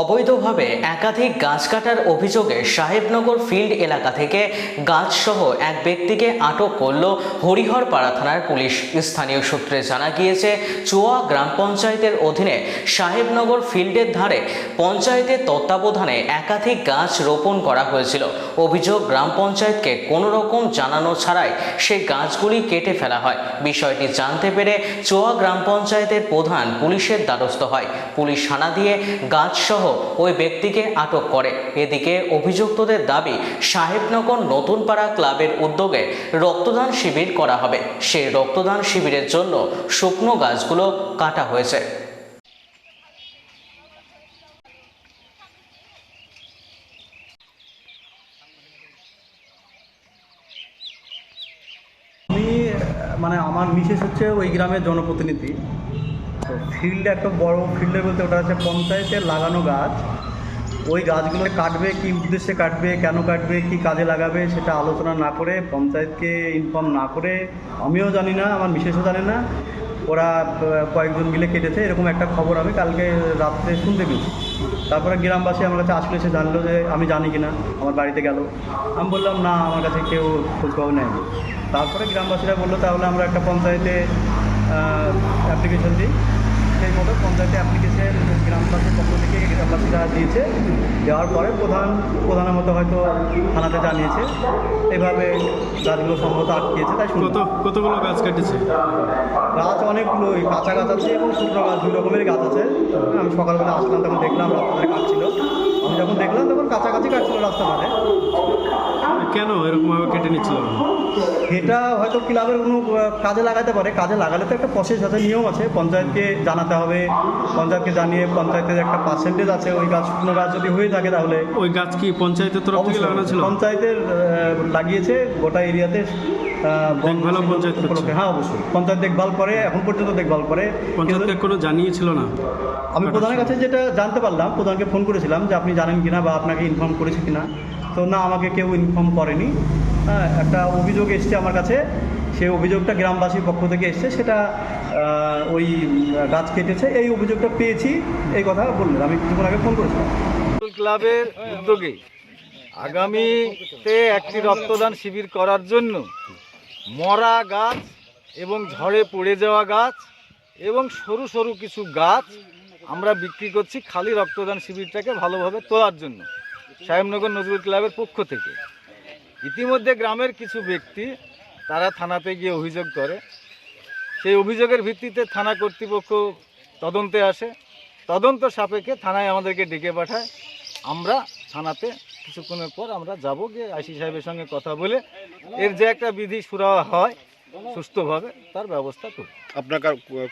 অবৈধভাবে একাধিক গাছ কাটার অভিযোগে সাহেবনগর ফিল্ড এলাকা থেকে গাছসহ এক ব্যক্তিকে আটক করল হরিহরপাড়া থানার পুলিশ। স্থানীয় সূত্রে জানা গিয়েছে, চোয়া গ্রাম পঞ্চায়েতের অধীনে সাহেবনগর ফিল্ডের ধারে পঞ্চায়েতের তত্ত্বাবধানে একাধিক গাছ রোপণ করা হয়েছিল। অভিযোগ, গ্রাম পঞ্চায়েতকে কোনো রকম জানানো ছাড়াই সেই গাছগুলি কেটে ফেলা হয়। বিষয়টি জানতে পেরে চোয়া গ্রাম পঞ্চায়েতের প্রধান পুলিশের দ্বারস্থ হয়। পুলিশ হানা দিয়ে গাছসহ ওই ব্যক্তিকে আটক করে। এদিকে অভিযুক্তদের দাবি, সাহেবনগর নতুনপাড়া ক্লাবের উদ্যোগে রক্তদান শিবির করা হবে। সেই রক্তদান শিবিরের জন্য শুকনো গাছগুলো কাটা হয়েছে। মানে আমার মিসেস হচ্ছে ওই গ্রামের জনপ্রতিনিধি। তো ফিল্ডে একটা বড় ফিল্ডে বলতে ওটা হচ্ছে পঞ্চায়েতের লাগানো গাছ। ওই গাছগুলো কাটবে, কি উদ্দেশ্যে কাটবে, কেন কাটবে, কি কাজে লাগাবে সেটা আলোচনা না করে, পঞ্চায়েতকে ইনফর্ম না করে, আমিও জানি না, আমার মিসেসও জানে না, ওরা কয়েকজন মিলে কেটেছে, এরকম একটা খবর আমি কালকে রাত্রে শুনতে পেয়েছি। তারপরে গ্রামবাসী আমার কাছে আসলে সে জানলো যে আমি জানি কিনা, আমার বাড়িতে গেল। আমি বললাম, না, আমার কাছে কেউ খোঁজখবর নেয়নি। তারপরে গ্রামবাসীরা বলল, তাহলে আমরা একটা পঞ্চায়েতে অ্যাপ্লিকেশন দিই সেই মতো পঞ্চায়েতে অ্যাপ্লিকেশন গ্রামবাসীর পক্ষ থেকে গ্রামবাসীরা দিয়েছে। দেওয়ার পরে প্রধান প্রধানের মতো হয়তো থানাতে জানিয়েছে। এভাবে গাছগুলো সম্ভবত আটকিয়েছে তাই। কত কতগুলো গাছ কেটেছে? গাছ অনেকগুলো ওই কাঁচা গাছ আছে এবং শুকনো গাছ দুই রকমের গাছ আছে। আমি সকালবেলা আসলাম তখন দেখলাম রাস্তায় কাটছিল আমি যখন দেখলাম তখন কাছাকাছি কাটছিল রাস্তা ধারে কেন এরকমভাবে কেটে নিচ্ছিল? এটা হয়তো ক্লাবের কোনো কাজে লাগাতে পারে। কাজে লাগালে তো একটা প্রসেস আছে নিয়ম আছে। পঞ্চায়েতকে জানাতে হবে পঞ্চায়েতকে জানিয়ে পঞ্চায়েতের একটা পার্সেন্টেজ আছে। ওই গাছ শুকনো গাছ যদি হয়ে থাকে তাহলে। ওই গাছ কি পঞ্চায়েতের তরফ থেকে লাগানো ছিল? পঞ্চায়েতের লাগিয়েছে গোটা এরিয়াতে দেখভালও পঞ্চায়েত করছে? হ্যাঁ অবশ্যই। পঞ্চায়েত দেখভাল করে এখন পর্যন্ত দেখভাল করে। পঞ্চায়েতকে কোনো জানিয়েছিল না? আমি প্রধানের কাছে যেটা জানতে পারলাম প্রধানকে ফোন করেছিলাম যে আপনি জানেন কিনা বা আপনাকে ইনফর্ম করেছে কিনা। তো না, আমাকে কেউ ইনফর্ম করেনি। হ্যাঁ একটা অভিযোগ এসছে আমার কাছে। সেই অভিযোগটা গ্রামবাসীর পক্ষ থেকে এসছে। সেটা ওই গাছ কেটেছে। এই অভিযোগটা পেয়েছি। এই কথা বললেন। আমি কিছুক্ষণ আগে ফোন করেছিলাম। ক্লাবের উদ্যোগে আগামীতে একটি রক্তদান শিবির করার জন্য মরা গাছ এবং ঝড়ে পড়ে যাওয়া গাছ এবং সরু সরু কিছু গাছ আমরা বিক্রি করছি খালি রক্তদান শিবিরটাকে ভালোভাবে তোলার জন্য। সাহেবনগর নজরুল ক্লাবের পক্ষ থেকে। ইতিমধ্যে গ্রামের কিছু ব্যক্তি তারা থানাতে গিয়ে অভিযোগ করে। সেই অভিযোগের ভিত্তিতে থানা কর্তৃপক্ষ তদন্তে আসে। তদন্ত সাপেক্ষে থানায় আমাদেরকে ডেকে পাঠায়। আমরা থানাতে কিছুক্ষণের পর আমরা যাব গিয়ে আইসি সাহেবের সঙ্গে কথা বলে এর যে একটা বিধি সুরা হয় সুস্থভাবে তার ব্যবস্থা করব আপনার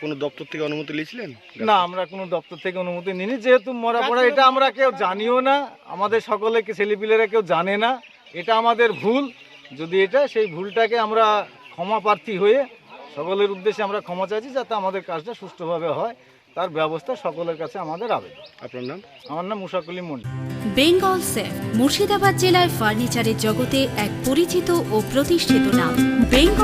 কোনো দপ্তর থেকে অনুমতি নিয়েছিলেন? না আমরা কোনো দপ্তর থেকে অনুমতি নিইনি। যেহেতু মরা পড়া এটা আমরা কেউ জানিও না। আমাদের সকলে ছেলেপিলেরা কেউ জানে না? এটা আমাদের ভুল। যদি এটা সেই ভুলটাকে আমরা ক্ষমা প্রার্থী হয়ে সকলের উদ্দেশ্যে আমরা ক্ষমা চাইছি যাতে আমাদের কাজটা সুষ্ঠুভাবে হয়। তার ব্যবস্থা সকলের কাছে আমাদের আবেদন। আপনার নাম? আমার নাম মুশাকুলি মন্ডল বেঙ্গল সেফ মুর্শিদাবাদ জেলায় ফার্নিচারের জগতে এক পরিচিত ও প্রতিষ্ঠিত নাম বেঙ্গল